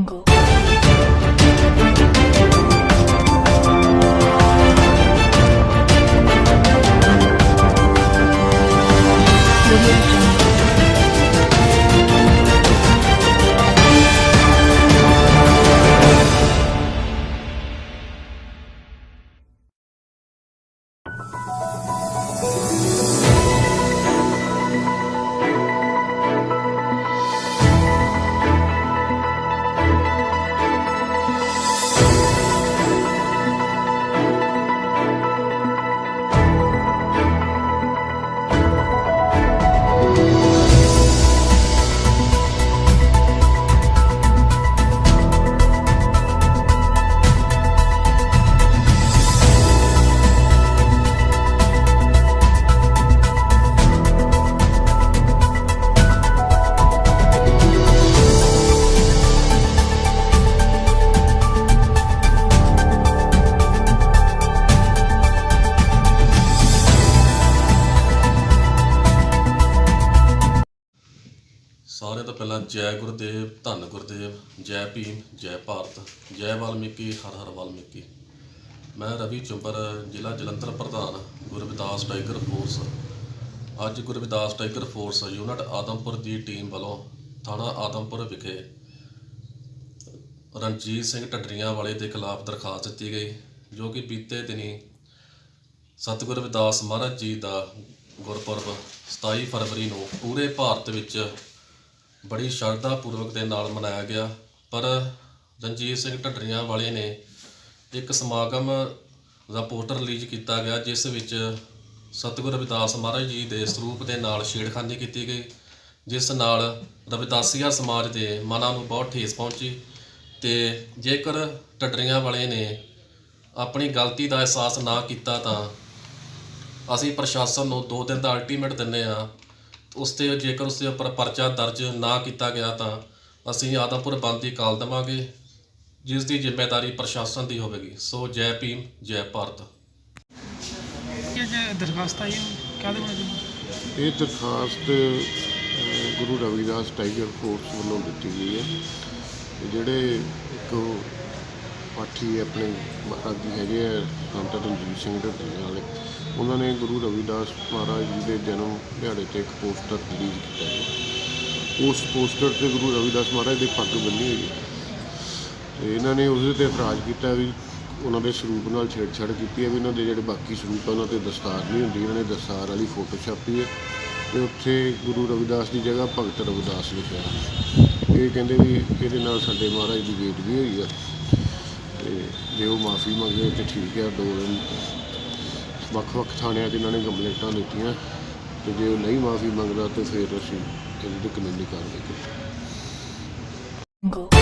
angle ਤੋਂ ਪਹਿਲਾਂ ਜੈ ਗੁਰਦੇਵ, ਧੰਨ ਗੁਰਦੇਵ, ਜੈ ਭੀਮ, ਜੈ ਭਾਰਤ, ਜੈ ਵਾਲਮੀਕੀ, ਹਰ ਹਰ ਵਾਲਮੀਕੀ। ਮੈਂ ਰਵੀ ਚੁੰਬਰ, ਜ਼ਿਲ੍ਹਾ ਜਲੰਧਰ ਪ੍ਰਧਾਨ, ਗੁਰਵਿਦਾਸ ਟਾਈਗਰ ਫੋਰਸ। ਅੱਜ Gurvidas tiger force unit Adampur ਦੀ ਟੀਮ ਵੱਲੋਂ ਥਾਣਾ ਆਦਮਪੁਰ ਵਿਖੇ ਰਣਜੀਤ ਸਿੰਘ ਢੱਡਰੀਆਂ ਵਾਲੇ ਦੇ ਖਿਲਾਫ ਦਰਖਾਸਤ ਦਿੱਤੀ ਗਈ, ਜੋ ਕਿ ਬੀਤੇ ਦਿਨੀ ਸਤਿਗੁਰ ਰਵਿਦਾਸ ਮਹਾਰਾਜ ਜੀ ਦਾ ਗੁਰਪੁਰਬ 27 ਫਰਵਰੀ ਨੂੰ ਪੂਰੇ ਭਾਰਤ ਵਿੱਚ ਬੜੀ ਸ਼ਰਧਾ ਪੂਰਵਕ ਦੇ ਨਾਲ ਮਨਾਇਆ ਗਿਆ। ਪਰ ਰਣਜੀਤ ਸਿੰਘ ਢੱਡਰੀਆਂ ਵਾਲੇ ਨੇ ਇੱਕ ਸਮਾਗਮ ਦਾ ਪੋਸਟਰ ਰਿਲੀਜ਼ ਕੀਤਾ ਗਿਆ, ਜਿਸ ਵਿੱਚ ਸਤਿਗੁਰ ਰਵਿਦਾਸ ਮਹਾਰਾਜ ਜੀ ਦੇ ਸਰੂਪ ਦੇ ਨਾਲ ਛੇੜਖਾਨੀ ਕੀਤੀ ਗਈ, ਜਿਸ ਨਾਲ ਰਵਿਦਾਸੀਆ ਸਮਾਜ ਦੇ ਮਨਾਂ ਨੂੰ ਬਹੁਤ ਠੇਸ ਪਹੁੰਚੀ ਤੇ ਜੇਕਰ ਢੱਡਰੀਆਂ ਵਾਲੇ ਨੇ ਆਪਣੀ ਗਲਤੀ ਦਾ ਅਹਿਸਾਸ ਨਾ ਕੀਤਾ ਤਾਂ ਅਸੀਂ ਪ੍ਰਸ਼ਾਸਨ ਨੂੰ 2 ਦਿਨ ਦਾ ਅਲਟੀਮੇਟ ਦਿੰਨੇ ਆ ਉਸ ਤੇ ਜੇਕਰ ਉਸ ਦੇ ਉੱਪਰ ਪਰਚਾ ਦਰਜ ਨਾ ਕੀਤਾ ਗਿਆ ਤਾਂ ਅਸੀਂ ਆਦਮਪੁਰ ਬੰਦ ਦੀ ਕਾਲ ਦੇਵਾਂਗੇ ਜਿਸ ਦੀ ਜ਼ਿੰਮੇਵਾਰੀ ਪ੍ਰਸ਼ਾਸਨ ਦੀ ਹੋਵੇਗੀ। ਸੋ ਜੈ ਭੀਮ ਜੈ ਭਾਰਤ। ਇਹ ਜੇ ਦਰਖਾਸਤ ਆਈ ਹੈ ਕਾਹਦੇ ਬਾਰੇ ਜੀ? ਇਹ ਦਰਖਾਸਤ ਗੁਰੂ ਰਵਿਦਾਸ ਟਾਈਗਰ ਫੋਰਸ ਵੱਲੋਂ ਦਿੱਤੀ ਗਈ ਹੈ। ਜਿਹੜੇ ਇੱਕ ਪਾਠੀ ਆਪਣੇ ਮਹਾਰਾਜ ਜੀ ਹੈਗੇ ਆ ਸੰਤ ਰਣਜੀਤ ਸਿੰਘ ਢੱਡਰੀਆਂ ਵਾਲੇ ਉਹਨਾਂ ਨੇ ਗੁਰੂ ਰਵਿਦਾਸ ਮਹਾਰਾਜ ਜੀ ਦੇ ਜਨਮ ਦਿਹਾੜੇ ਤੇ ਇੱਕ ਪੋਸਟਰ ਰਿਲੀਜ਼ ਕੀਤਾ ਹੈ ਉਸ ਪੋਸਟਰ ਤੇ ਗੁਰੂ ਰਵਿਦਾਸ ਮਹਾਰਾਜ ਦੀ ਪੱਗ ਬੰਨੀ ਹੋਈ ਹੈ। ਤੇ ਇਹਨਾਂ ਨੇ ਉਸ ਤੇ ਇਤਰਾਜ਼ ਕੀਤਾ ਵੀ ਉਹਨਾਂ ਦੇ ਸਰੂਪ ਨਾਲ ਛੇੜਛਾੜ ਕੀਤੀ ਹੈ ਵੀ ਇਹਨਾਂ ਦੇ ਜਿਹੜੇ ਬਾਕੀ ਸਰੂਪ ਆ, ਉਹਨਾਂ ਤੇ ਦਸਤਾਰ ਨਹੀਂ ਹੁੰਦੀ, ਇਹਨਾਂ ਨੇ ਦਸਤਾਰ ਵਾਲੀ ਫੋਟੋ ਛਾਪੀ ਹੈ ਤੇ ਉੱਥੇ ਗੁਰੂ ਰਵਿਦਾਸ ਦੀ ਜਗ੍ਹਾ ਭਗਤ ਰਵਿਦਾਸ ਲਿਖਿਆ। ਇਹ ਕਹਿੰਦੇ ਵੀ ਇਹਦੇ ਨਾਲ ਸਾਡੇ ਮਹਾਰਾਜ ਦੀ ਬੇਇੱਜ਼ਤੀ ਹੋਈ ਆ। ਤੇ ਜੇ ਉਹ ਮਾਫੀ ਮੰਗੇ ਤੇ ਠੀਕ ਹੈ, ਦੋ ਦਿਨ ਵੱਖ-ਵੱਖ ਥਾਣਿਆਂ 'ਚ ਇਹਨਾਂ ਨੇ ਕੰਪਲੇਂਟਾਂ ਦਿੱਤੀਆਂ ਤੇ ਜੇ ਉਹ ਨਹੀਂ ਮਾਫੀ ਮੰਗਦਾ ਤੇ ਫਿਰ ਅਸੀਂ ਇਹਦੇ 'ਤੇ ਕਾਨੂੰਨੀ ਕਾਰਵਾਈ ਕਰਾਂਗੇ।